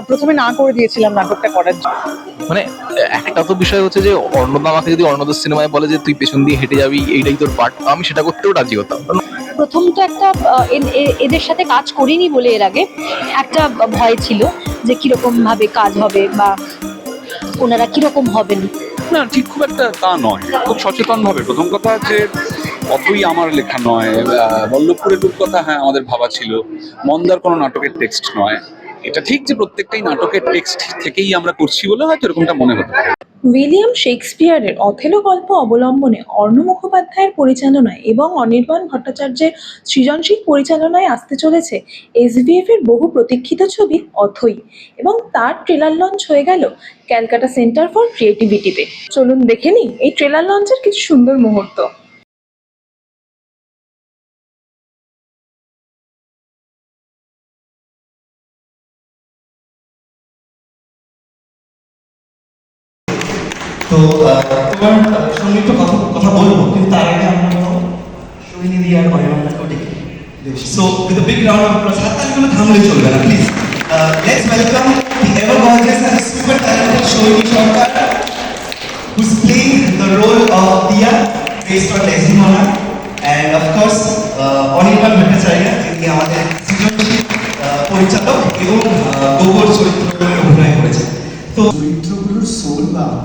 প্রথমে না করে দিয়েছিলাম নাটকটা করার জন্য। মানে একটা তো বিষয় হচ্ছে যে অর্ণদা আমাকে যদি অর্ণদার সিনেমায় বলে যে তুই পেছন দিয়ে হেঁটে যাবি এইটাই তোর পার্ট আমি সেটা করতেও রাজি হতাম। প্রথম তো একটা এদের সাথে কাজ করিনি বলে এর আগে একটা ভয় ছিল যে কীরকম ভাবে কাজ হবে বা ওনারা কীরকম হবেন? না ঠিক খুব একটা তা নয়। খুব সচেতন ভাবে প্রথম কথা যে অতই আমার লেখা নয়। আহ, বল্লভপুরের রূপকথা হ্যাঁ আমাদের ভাবা ছিল। মন্দার কোনো নাটকের টেক্সট নয়। এটা ঠিক যে প্রত্যেকটাই নাটকের টেক্সট থেকেই আমরা করছি বলে হয়তো এরকমটা মনে হতে উইলিয়াম শেক্সপিয়ারের অথেলো গল্প অবলম্বনে অর্ণ মুখোপাধ্যায়ের পরিচালনায় এবং অনির্বাণ ভট্টাচার্যের সৃজনশীল পরিচালনায় আসতে চলেছে এসবিএফ এর বহু প্রতীক্ষিত ছবি অথই এবং তার ট্রেলার লঞ্চ হয়ে গেল ক্যালকাটা সেন্টার ফর ক্রিয়েটিভিটিতে। চলুন দেখে নিই এই ট্রেলার লঞ্চের কিছু সুন্দর মুহূর্ত। তো আহ, তোমার আহ, সঙ্গে একটু কথা কথা বলবো কিন্তু তার আগে আমরা সৈনী দিয়ে আর অনির্বাণকে ডেকে so with big round of applause হাততালিগুলো থামলে চলবে না please let's welcome the ever gorgeous and super talented Saini Sarkar who's playing the role of Tia based on Desdemona and of course uh, Anirban Bhattacharya যিনি আমাদের সৃজনশীল আহ, পরিচালক এবং আহ, গোবর চরিত্রগুলোর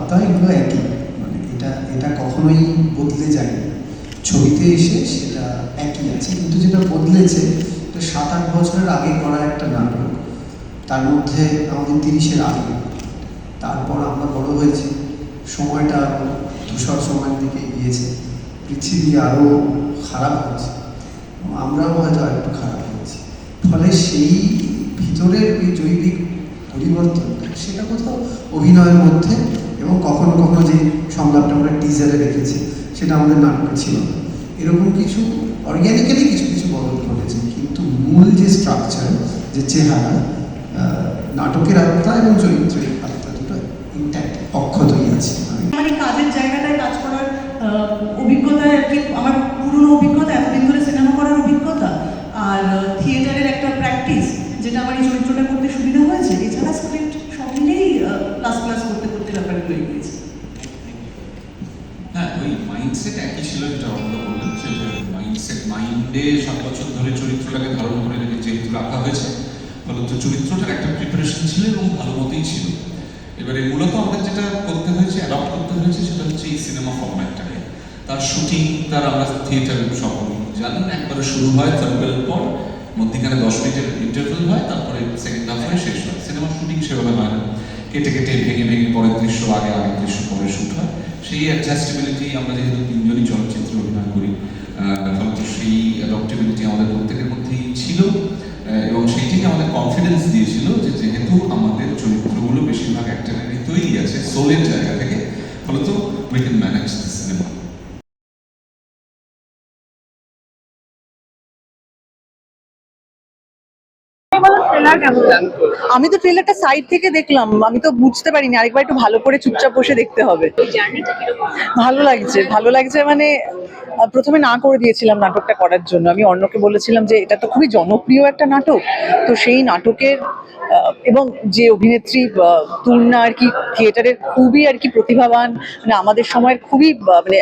বা আত্মা এগুলো একই। মানে এটা এটা কখনোই বদলে যায়নি। ছবিতে এসে সেটা একই আছে। কিন্তু যেটা বদলেছে তো সাত আট বছরের আগে করা একটা নাটক। তার মধ্যে আমাদের তিরিশের আগে। তারপর আমরা বড় হয়েছি। সময়টা ধূসর সময়ের দিকে গিয়েছে পৃথিবী আরও খারাপ হয়েছে। আমরাও হয়তো আরেকটু খারাপ হয়েছি। ফলে সেই ভিতরের ওই জৈবিক পরিবর্তন সেটা কোথাও অভিনয়ের মধ্যে এবং কখনো কখনো যে সংলাপটা আমরা টিজারে রেখেছি সেটা আমাদের নাটকে ছিল। এরকম কিছু অর্গ্যানিক্যালি কিছু কিছু বদল ঘটেছে, কিন্তু মূল যে স্ট্রাকচার যে চেহারা নাটকের আত্মা এবং চরিত্রের আত্মা দুটো ইন্ট্যাক্ট অক্ষতই আছে। মানে কাজের জায়গাটায় কাজ করার অভিজ্ঞতায় আর কি, আমার পুরনো অভিজ্ঞতা, এতদিন ধরে সিনেমা করার অভিজ্ঞতা, আর থিয়েটারের একটা প্র্যাকটিস যেটা আমার এই চরিত্রটা মাইন্ডসেট সাত বছর ধরে চরিত্রটাকে ধারণ করে যেহেতু রাখা হয়েছে ফলত চরিত্রটার একটা প্রিপারেশন ছিল এবং ভালো মতোই ছিল। এবারে মূলত আমাদের যেটা করতে হয়েছে অ্যাডপ্ট করতে হয়েছে, সেটা হচ্ছে এই সিনেমা ফরম্যাটটাকে তার শুটিং তার আমরা থিয়েটারে সকল জানেন একবারে শুরু হয় থার্ড পর, মধ্যিখানে দশ মিনিটের ইন্টারভেল হয়, তারপরে সেকেন্ড হাফ হয় শেষ হয়। সিনেমা শুটিং সেভাবে হয় না। কেটে কেটে ভেঙে ভেঙে পরের দৃশ্য, আগে আগের দৃশ্য পরে শুট হয়। সেই অ্যাডজাস্টেবিলিটি আমরা যেহেতু তিনজনই চলচ্চিত্রে অভিনয় করি যেহেতু আমাদের চরিত্রগুলো বেশিরভাগ অ্যাক্টারেরই তৈরি আছে সোলের জায়গা থেকে ফলত we can manage this cinema আমি তো ট্রেলারটা সাইড থেকে দেখলাম আমি তো বুঝতে পারিনি আরেকবার একটু ভালো করে চুপচাপ বসে দেখতে হবে। ভালো লাগছে ভালো লাগছে মানে প্রথমে না করে দিয়েছিলাম নাটকটা করার জন্য। আমি অন্যকে বলেছিলাম যে এটা তো খুবই জনপ্রিয় একটা নাটক তো সেই নাটকের এবং যে অভিনেত্রী তুলনা আর কি থিয়েটারের খুবই আর কি প্রতিভাবান মানে আমাদের সময়ের খুবই মানে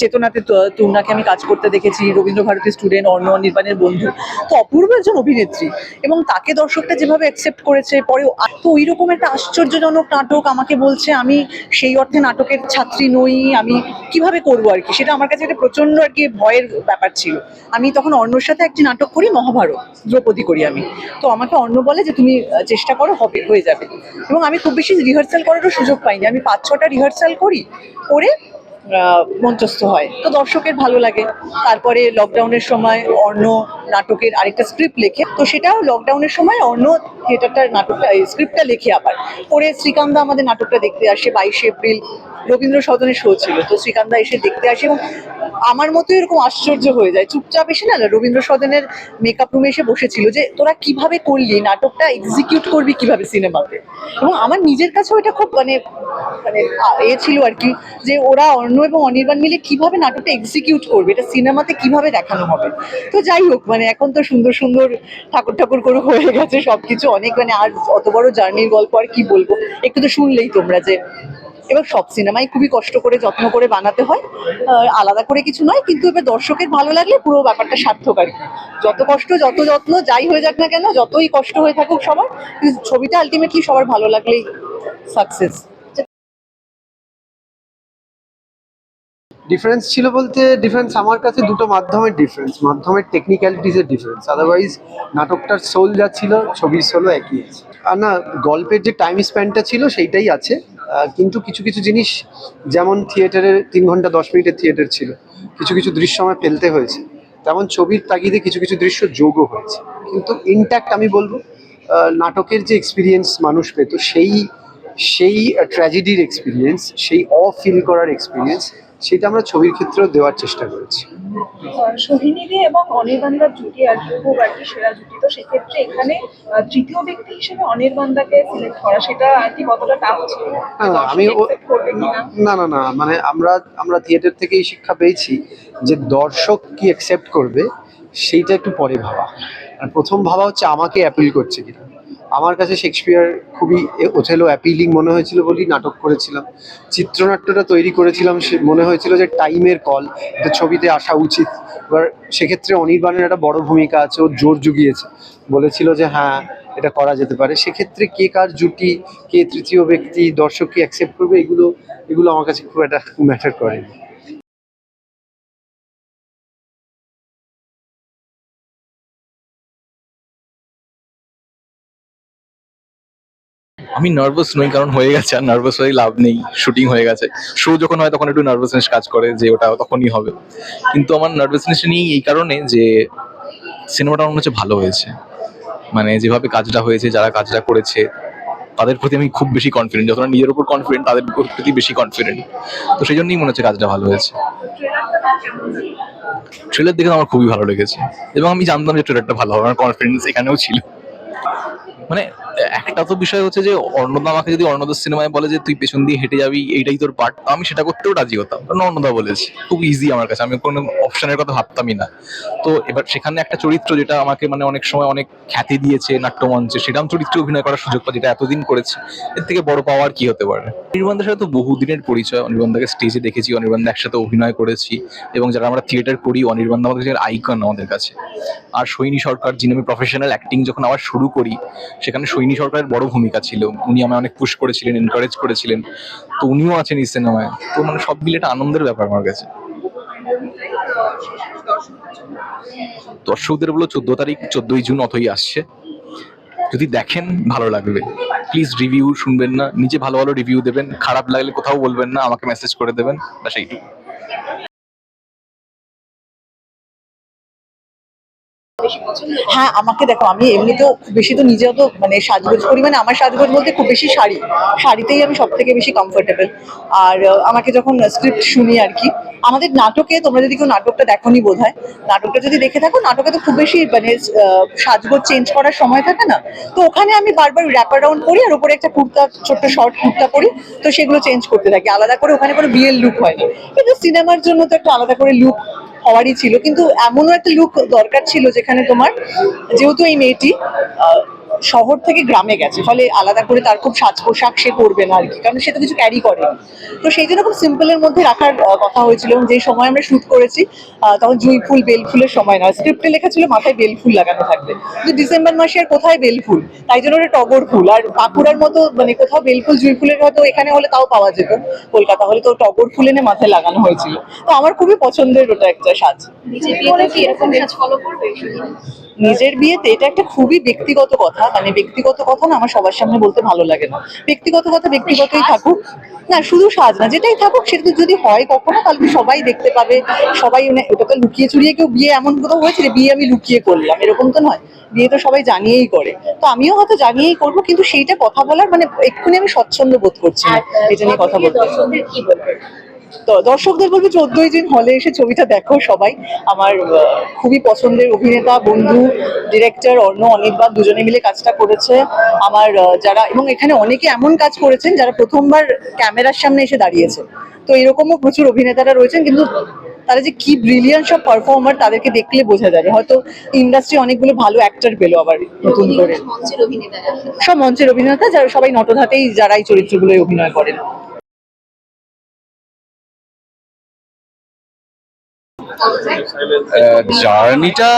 চেতনাতে তু- তুলনাকে আমি কাজ করতে দেখেছি, রবীন্দ্র ভারতী স্টুডেন্ট অর্ণ নির্বাণের বন্ধু, তো অপূর্ব একজন অভিনেত্রী এবং তাকে দর্শকরা যেভাবে অ্যাকসেপ্ট করেছে, পরে তো ওই রকম একটা আশ্চর্যজনক নাটক আমাকে বলছে, আমি সেই অর্থে নাটকের ছাত্রী নই, আমি কীভাবে করব আর কি? সেটা আমার কাছে একটা প্রচণ্ড আর কি ভয়ের ব্যাপার ছিল। আমি তখন অর্ণর সাথে একটি নাটক করি, মহাভারত, দ্রৌপদী করি আমি। তো আমাকে অর্ণ বলে যে, তুমি চেষ্টা করো, হবে, হয়ে যাবে। এবং আমি খুব বেশি রিহার্সাল করারও সুযোগ পাইনি। আমি পাঁচ ছটা রিহার্সাল করি, করে মঞ্চস্থ হয়। তো দর্শকের ভালো লাগে। তারপরে লকডাউনের সময় অন্য নাটকের আরেকটা স্ক্রিপ্ট লেখে। তো সেটাও লকডাউনের সময় অন্য থিয়েটারটার নাটকটা স্ক্রিপ্টটা লেখে আবার। পরে শ্রীকান্দা আমাদের নাটকটা দেখতে আসে, বাইশে এপ্রিল। রবীন্দ্র সদনের শো ছিল। তো শ্রীকান্দা এসে দেখতে আসে এবং আমার মতো এরকম আশ্চর্য হয়ে যায়। চুপচাপ এসে না, রবীন্দ্র সদনের মেকআপ রুমে এসে বসেছিল যে, তোরা কীভাবে করলি? নাটকটা এক্সিকিউট করবি কীভাবে সিনেমাতে এবং আমার নিজের কাছেও এটা খুব মানে মানে এ ছিল আর কি, যে ওরা অন্য এবং অনির্বাণ মিলে কীভাবে নাটকটা এক্সিকিউট করবে? এটা সিনেমাতে কীভাবে দেখানো হবে? তো যাই হোক মানে এখন তো সুন্দর সুন্দর ঠাকুর ঠাকুর করে হয়ে গেছে সবকিছু। অনেক মানে আর অত বড় জার্নির গল্প আর কি বলব? একটু তো শুনলেই তোমরা যে এবার সব সিনেমাই খুবই কষ্ট করে, যত্ন করে বানাতে হয়। আলাদা করে কিছু নয়, কিন্তু এবার দর্শকের ভালো লাগলে পুরো ব্যাপারটা সার্থক আর কি। যত কষ্ট, যত যত্ন, যাই হয়ে যাক না কেন, যতই কষ্ট হয়ে থাকুক সবার ছবিটা আলটিমেটলি সবার ভালো লাগলেই সাকসেস ডিফারেন্স ছিল বলতে ডিফারেন্স আমার কাছে দুটো মাধ্যমের ডিফারেন্স মাধ্যমের টেকনিক্যালিটিসের ডিফারেন্স আদারওয়াইজ নাটকটার সোল যা ছিল, ছবির সোলও একই আছে। আর না, গল্পের যে টাইম স্প্যানটা ছিল, সেইটাই আছে। কিন্তু কিছু কিছু জিনিস, যেমন থিয়েটারের তিন ঘণ্টা দশ মিনিটের থিয়েটার ছিল, কিছু কিছু দৃশ্য আমার ফেলতে হয়েছে। তেমন ছবির তাগিদে কিছু কিছু দৃশ্য যোগও হয়েছে। কিন্তু ইনট্যাক্ট আমি বলব নাটকের যে এক্সপিরিয়েন্স মানুষ পেত, সেই সেই ট্র্যাজেডির এক্সপিরিয়েন্স সেই অ ফিল করার এক্সপিরিয়েন্স সেটা আমরা ছবির ক্ষেত্রেও দেওয়ার চেষ্টা করেছি। সোহিনী দে এবং অনির্বাণদার জুটি আর কি খুব আর কি সেরা জুটি। তো সেক্ষেত্রে এখানে তৃতীয় ব্যক্তি হিসেবে অনির্বাণদাকে সিলেক্ট করা সেটা আর কি কতটা টাফ ছিল? আমি না না না মানে আমরা আমরা থিয়েটার থেকেই শিক্ষা পেয়েছি যে দর্শক কি অ্যাকসেপ্ট করবে সেইটা একটু পরে ভাবা। আর প্রথম ভাবা হচ্ছে আমাকে অ্যাপিল করছে কিনা। আমার কাছে শেক্সপিয়ার খুবই ওথেলো অ্যাপিলিং মনে হয়েছিল বলেই নাটক করেছিলাম। চিত্রনাট্যটা তৈরি করেছিলাম মনে হয়েছিল যে টাইমের কল এটা ছবিতে আসা উচিত। এবার সেক্ষেত্রে অনির্বাণের একটা বড় ভূমিকা আছে, ও জোর জুগিয়েছে। বলেছিল যে হ্যাঁ এটা করা যেতে পারে। সেক্ষেত্রে কে কার জুটি, কে তৃতীয় ব্যক্তি, দর্শক কি অ্যাকসেপ্ট করবে, এগুলো এগুলো আমার কাছে খুব একটা ম্যাটার করেনি। আমি নার্ভাস নই, কারণ হয়ে গেছে, আর নার্ভাস হয়ে লাভ নেই শুটিং হয়ে গেছে। শো যখন হয়, তখন একটু নার্ভাসনেস কাজ করে যে ওটা তখনই হবে। কিন্তু আমার নার্ভাসনেস নিয়ে এই কারণে যে সিনেমাটা মনে হচ্ছে ভালো হয়েছে। মানে যেভাবে কাজটা হয়েছে, যারা কাজটা করেছে, তাদের প্রতি আমি খুব বেশি কনফিডেন্ট যতটা নিজের উপর কনফিডেন্ট তাদের প্রতি বেশি কনফিডেন্ট তো সেই জন্যই মনে হচ্ছে কাজটা ভালো হয়েছে। ট্রেলার দেখে আমার খুবই ভালো লেগেছে। এবং আমি জানতাম যে ট্রেলারটা ভালো হবে, আমার কনফিডেন্স এখানেও ছিল। মানে একটা তো বিষয় হচ্ছে যে অর্ণদা আমাকে যদি অর্ণদার সিনেমায় বলে যে তুই পেছন দিয়ে হেঁটে যাবি, এইটাই তোর পার্ট আমি সেটা করতেও রাজি হতাম। কারণ অর্ণদা বলেছে, খুব ইজি আমার কাছে, আমি কোনো অপশনের কথা ভাবতামই না। তো এবার সেখানে একটা চরিত্র যেটা আমাকে মানে অনেক সময় অনেক খ্যাতি দিয়েছে, নাট্যমঞ্চে সেরকম চরিত্রে অভিনয় করার সুযোগ পাই যেটা এতদিন করেছে, এর থেকে বড় পাওয়ার কি হতে পারে? অনির্বাণদার সাথে তো বহুদিনের পরিচয়, অনির্বাণদাকে স্টেজে দেখেছি, অনির্বাণদা একসাথে অভিনয় করেছি, এবং যারা আমরা থিয়েটার করি, অনির্বাণদা আমাদের কাছে আইকন আমাদের কাছে। আর সৈনী সরকার, যিনি আমি প্রফেশনাল অ্যাক্টিং যখন আবার শুরু করি, সেখানে সৈনী সরকারের বড় ভূমিকা ছিল। উনি আমায় অনেক পুশ করেছিলেন এনকারেজ করেছিলেন। তো উনিও আছেন এই সিনেমায় তো মানে সব মিলে একটা আনন্দের ব্যাপার আমার কাছে। দর্শকদের বলো চোদ্দ তারিখ, চোদ্দই জুন অতই আসছে। যদি দেখেন, ভালো লাগবে। প্লিজ রিভিউ শুনবেন না। নিজে ভালো ভালো রিভিউ দেবেন। খারাপ লাগলে কোথাও বলবেন না। আমাকে মেসেজ করে দেবেন। ব্যাস, এইটুকু। হ্যাঁ আমাকে দেখো, আমি এমনিতেও খুব বেশি তো নিজেও তো মানে সাজগোজ করি মানে আমার সাজগোজ বলতে খুব বেশি শাড়ি। শাড়িতেই আমি সব থেকে বেশি কমফোর্টেবল আর আমাকে যখন স্ক্রিপ্ট শুনি আর কি, আমাদের নাটকে, তোমরা যদি কেউ নাটকটা দেখোনি বোধ হয় নাটকটা যদি দেখে থাকো, নাটকে তো খুব বেশি মানে সাজগোজ চেঞ্জ করার সময় থাকে না। তো ওখানে আমি বারবার র্যাপ অ্যারাউন্ড করি আর উপরে একটা কুর্তা, ছোট্ট শর্ট কুর্তা পরি, তো সেগুলো চেঞ্জ করতে থাকি। আলাদা করে ওখানে কোনো বিয়ের লুক হয় না কিন্তু সিনেমার জন্য তো একটা আলাদা করে লুক হওয়ারই ছিল। কিন্তু এমনও একটা লুক দরকার ছিল যেখানে তোমার যেহেতু এই মেয়েটি শহর থেকে গ্রামে গেছে, ফলে আলাদা করে তার খুব সাজ পোশাক সে করবে না আর কি, কারণ সে তো কিছু ক্যারি করে তো সেই জন্য খুব সিম্পলের মধ্যে রাখার কথা হয়েছিল যে সময় আমরা শুট করেছি তখন জুঁই ফুল, বেল ফুলের সময় না স্ক্রিপ্টে লেখা ছিল মাথায় বেল ফুল লাগানো থাকবে। কিন্তু ডিসেম্বর মাসে আর কোথায় বেল ফুল? তাই জন্য ওটা টগর ফুল। আর বাঁকুড়ার মতো মানে কোথাও বেল ফুল, জুঁই ফুলের হয়তো এখানে হলে তাও পাওয়া যেত, কলকাতা হলে তো টগর ফুল এনে মাথায় লাগানো হয়েছিল। তো আমার খুবই পছন্দের ওটা একটা সাজ। কি এরকম সাজ ফলো করবে? নিজের বিয়েতে এটা একটা খুবই ব্যক্তিগত কথা। মানে ব্যক্তিগত কথা না আমার সবার সামনে বলতে ভালো লাগে না। ব্যক্তিগত কথা ব্যক্তিগতই থাকুক। না শুধু সাজ না যেটাই থাকুক সেটা তো যদি হয় কখনো তাহলে সবাই দেখতে পাবে। সবাই মানে ওটা তো লুকিয়ে চুরিয়ে কেউ বিয়ে এমন কোথাও হয়েছে যে বিয়ে আমি লুকিয়ে করলাম। এরকম তো নয়। বিয়ে তো সবাই জানিয়েই করে। তো আমিও হয়তো জানিয়েই করব কিন্তু সেইটা কথা বলার মানে এক্ষুনি আমি স্বচ্ছন্দ বোধ করছি না। এটা নিয়ে কথা বলতে। দর্শকদের বলবে চোদ্দই দিন হলে এসে ছবিটা দেখো সবাই। আমার খুবই পছন্দের অভিনেতা বন্ধু ডিরেক্টর অর্ণ অনির্বাণ দুজনে মিলে কাজটা করেছে। আমার যারা এবং এখানে অনেকে এমন কাজ করেছেন যারা প্রথমবার ক্যামেরার সামনে এসে দাঁড়িয়েছে। তো এরকমও প্রচুর অভিনেতারা রয়েছেন কিন্তু তারা যে কি ব্রিলিয়ান সব পারফর্মার তাদেরকে দেখলে বোঝা যাবে। হয়তো ইন্ডাস্ট্রি অনেকগুলো ভালো অ্যাক্টর পেল আবার নতুন করে। সব মঞ্চের অভিনেতা যারা সবাই নটধাতেই যারা এই চরিত্রগুলোয় অভিনয় করেন। জার্নিটা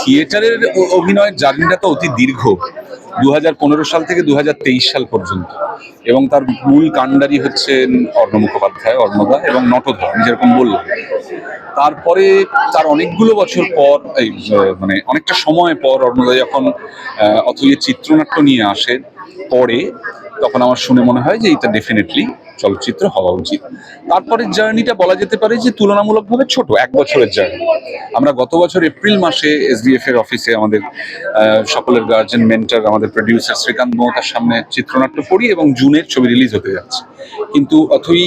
থিয়েটারের অভিনয়ের জার্নিটা তো অতি দীর্ঘ। দুহাজার পনেরো সাল থেকে দু হাজার তেইশ সাল পর্যন্ত। এবং তার মূল কাণ্ডারি হচ্ছেন অর্ণ মুখোপাধ্যায় অর্ণদা এবং নটধর আমি যেরকম বললাম। তারপরে তার অনেকগুলো বছর পর এই মানে অনেকটা সময় পর অর্ণদা যখন আহ, অথই চিত্রনাট্য নিয়ে আসে পরে তখন আমার শুনে মনে হয় যে এটা ডেফিনেটলি চলচ্চিত্র হওয়া উচিত। তারপরে জার্নিটা বলা যেতে পারে যে তুলনামূলকভাবে ছোট, এক বছরের জার্নি আমরা গত বছর এপ্রিল মাসে এসডিএফ এর অফিসে আমাদের সকলের গার্জেন মেন্টার আমাদের প্রডিউসার শ্রীকান্ত মমতার সামনে চিত্রনাট্য পড়ি এবং জুনের ছবি রিলিজ হতে যাচ্ছে। কিন্তু অথই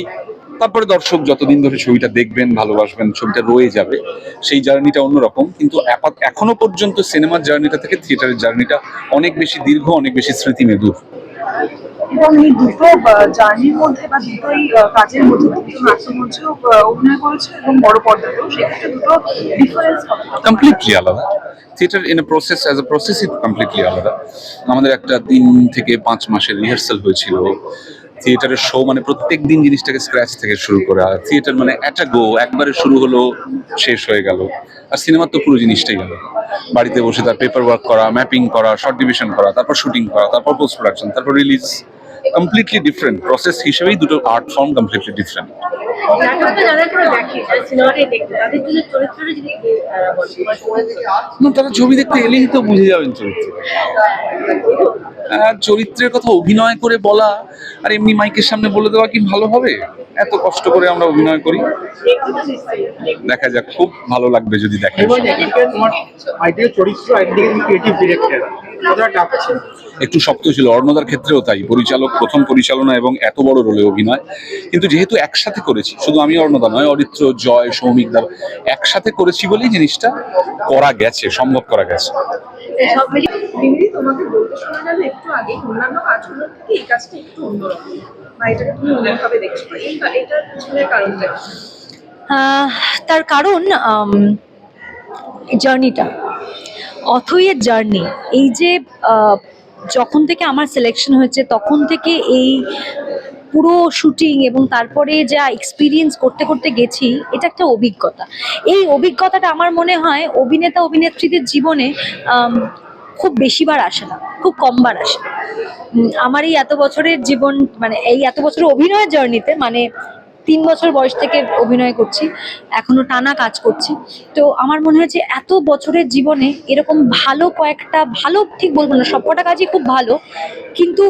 তারপরে দর্শক যতদিন ধরে ছবিটা দেখবেন, ভালোবাসবেন, ছবিটা রয়ে যাবে, সেই জার্নিটা অন্যরকম। কিন্তু এখনও পর্যন্ত সিনেমার জার্নিটা থেকে থিয়েটারের জার্নিটা অনেক বেশি দীর্ঘ, অনেক বেশি স্মৃতিমেদুর এবং এই দুটো জার্নির মধ্যে বা দুটোই কাজের মধ্যে দুটো নাট্যমঞ্চেও অভিনয় করেছে এবং বড় পর্দাতেও, সেক্ষেত্রে দুটো ডিফারেন্স কমপ্লিটলি আলাদা। Theatre in a process as a process it completely আলাদা। আমাদের একটা তিন থেকে পাঁচ মাসের রিহার্সাল হয়েছিল। থিয়েটারের শো মানে প্রত্যেক দিন জিনিসটাকে স্ক্র্যাচ থেকে শুরু করা। থিয়েটার মানে একটা গো একবারে শুরু হলো, শেষ হয়ে গেল। আর সিনেমার তো পুরো জিনিসটাই গেল বাড়িতে বসে তার পেপার ওয়ার্ক করা ম্যাপিং করা শর্ট ডিভিশন করা, তারপর শুটিং করা, তারপর পোস্ট প্রোডাকশন তারপর রিলিজ কমপ্লিটলি ডিফারেন্ট প্রসেস হিসেবেই দুটো আর্ট ফর্ম কমপ্লিটলি ডিফারেন্ট না তারা ছবি দেখতে এলেই তো বুঝে যাবেন চরিত্র। আর চরিত্রের কথা অভিনয় করে বলা আর এমনি মাইকের সামনে বলে দেওয়া কি ভালো হবে? এত কষ্ট করে আমরা অভিনয় করি। দেখা যাক খুব ভালো লাগবে যদি দেখেন চরিত্র একদিকে ক্রিয়েটিভ ডিরেক্টর একটু শক্ত ছিল অর্ণদার ক্ষেত্রেও তাই। পরিচালক প্রথম পরিচালনা এবং এত বড় রোলে অভিনয়। কিন্তু যেহেতু একসাথে করেছি শুধু আমি অর্ণদা নয় অরিত্র জয় সৌমিক দা একসাথে করেছি বলেই জিনিসটা করা গেছে সম্ভব করা গেছে। তার কারণ জার্নিটা। অথইয়ের জার্নি। এই যে যখন থেকে আমার সিলেকশন হয়েছে তখন থেকে এই পুরো শুটিং এবং তারপরে যা এক্সপিরিয়েন্স করতে করতে গেছি, এটা একটা অভিজ্ঞতা। এই অভিজ্ঞতাটা আমার মনে হয় অভিনেতা, অভিনেত্রীদের জীবনে খুব বেশিবার আসে না, খুব কমবার আসে আমার এই এত বছরের জীবন মানে এই এত বছরের অভিনয়ের জার্নিতে মানে তিন বছর বয়স থেকে অভিনয় করছি, এখনও টানা কাজ করছি। তো আমার মনে হয় যে এত বছরের জীবনে এরকম ভালো কয়েকটা, ভালো ঠিক বলব না সবকটা কাজই খুব ভালো, কিন্তু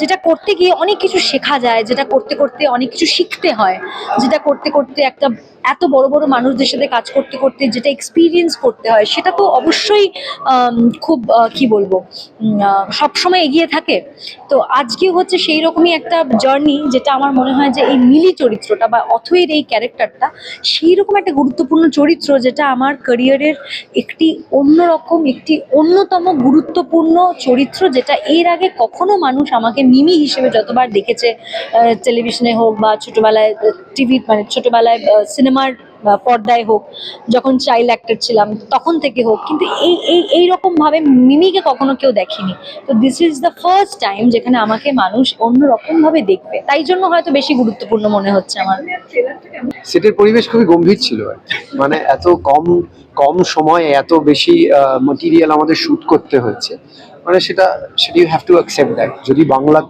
যেটা করতে গিয়ে অনেক কিছু শেখা যায়, যেটা করতে করতে অনেক কিছু শিখতে হয়, যেটা করতে করতে একটা এত বড় বড় মানুষদের সাথে কাজ করতে করতে যেটা এক্সপিরিয়েন্স করতে হয়, সেটা তো অবশ্যই খুব কি বলব সবসময় এগিয়ে থাকে। তো আজকে হচ্ছে সেই রকমই একটা জার্নি যেটা আমার মনে হয় যে এই মিলি চরিত্রটা বা অথয়ের এই ক্যারেক্টারটা সেই রকম একটা গুরুত্বপূর্ণ চরিত্র যেটা আমার ক্যারিয়ারের একটি অন্যরকম, একটি অন্যতম গুরুত্বপূর্ণ চরিত্র যেটা এর আগে কখনো মানুষ আমাকে মিমি হিসেবে যতবার দেখেছে টেলিভিশনে হোক বা ছোটবেলায় টিভি মানে ছোটবেলায় সিনেমার পর্দায় হোক, যখন চাইল্ড অ্যাক্টর ছিলাম, তখন থেকে হোক, কিন্তু এই এই এই রকম ভাবে মিমিকে কখনো কেউ দেখেনি। তো this is the first time যেখানে আমাকে মানুষ অন্যরকম ভাবে দেখবে। তাই জন্য হয়তো বেশি গুরুত্বপূর্ণ মনে হচ্ছে আমার। সেটের পরিবেশ খুবই গম্ভীর ছিল। মানে এত কম কম সময়ে এত বেশি মেটেরিয়াল আমাদের শুট করতে হয়েছে। মানে সেটা সেটা you have to accept that যদি বাংলা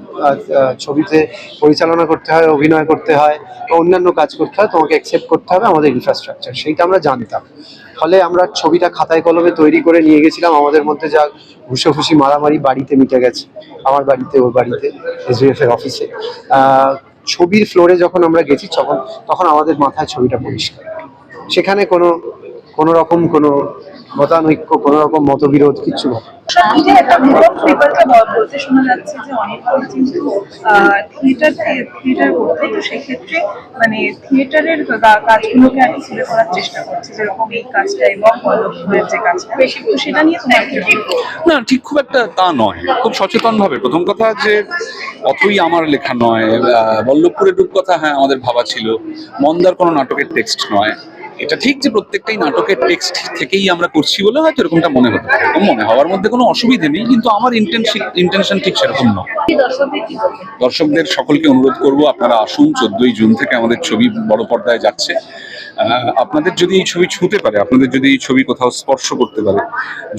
ছবিতে পরিচালনা করতে হয়, অভিনয় করতে হয়, বা অন্যান্য কাজ করতে হয়, তোমাকে অ্যাকসেপ্ট করতে হবে আমাদের ইনফ্রাস্ট্রাকচার সেইটা আমরা জানতাম। ফলে আমরা ছবিটা খাতায় কলমে তৈরি করে নিয়ে গেছিলাম। আমাদের মধ্যে যা ঘুষোঘুষি, মারামারি বাড়িতে মিটে গেছে। আমার বাড়িতে, ওর বাড়িতে এসবিএফ এর অফিসে ছবির ফ্লোরে যখন আমরা গেছি, তখন তখন আমাদের মাথায় ছবিটা পরিষ্কার। সেখানে কোনো কোনো রকম কোনো মতানৈক্য, কোনো রকম মতবিরোধ কিচ্ছু ঘটেনি। সত্যি একটা ভুবন পেপারকে বলতে শোনা যাচ্ছে যে অনেকক্ষণ কিন্তু থিয়েটার থিয়েটার করতে তো সেক্ষেত্রে মানে থিয়েটারের কাজগুলোকে কি তুলে করার চেষ্টা করছে, যেরকম এই কাজটা এবং বল্লভপুরের যে কাজটা। তো সেটা নিয়ে তোমার না, ঠিক খুব একটা তা নয়। খুব সচেতন ভাবে প্রথম কথা যে, অতই আমার লেখা নয়। বল্লভপুরের রূপকথা হ্যাঁ আমাদের ভাবা ছিল। মন্দার কোনো নাটকের টেক্সট নয়। এটা ঠিক যে প্রত্যেকটাই নাটকের টেক্সট থেকেই আমরা করছি বলে হয়তো এরকমটা মনে হতে পারে। এরকম মনে হওয়ার মধ্যে কোনো অসুবিধে নেই কিন্তু আমার ইন্টেনশন ইন্টেনশন ঠিক সেরকম নয়। দর্শকদের সকলকে অনুরোধ করব আপনারা আসুন চোদ্দই জুন থেকে আমাদের ছবি বড় পর্দায় যাচ্ছে। আপনাদের যদি এই ছবি ছুঁতে পারে আপনাদের যদি এই ছবি কোথাও স্পর্শ করতে পারে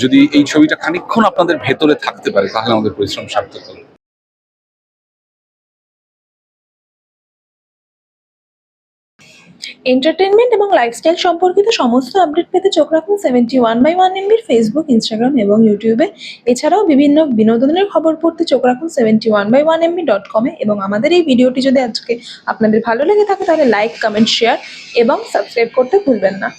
যদি এই ছবিটা খানিকক্ষণ আপনাদের ভেতরে থাকতে পারে তাহলে আমাদের পরিশ্রম সার্থক হবে। এন্টারটেনমেন্ট এবং লাইফস্টাইল সম্পর্কিত সমস্ত আপডেট পেতে চোখ রাখুন সেভেন্টি ওয়ান বাই ওয়ান এমবির ফেসবুক ইনস্টাগ্রাম এবং ইউটিউবে এছাড়াও বিভিন্ন বিনোদনের খবর পড়তে চোখ রাখুন seventy one by one MB dot কমে এবং আমাদের এই ভিডিওটি যদি আজকে আপনাদের ভালো লেগে থাকে তাহলে লাইক কমেন্ট শেয়ার এবং সাবস্ক্রাইব করতে ভুলবেন না।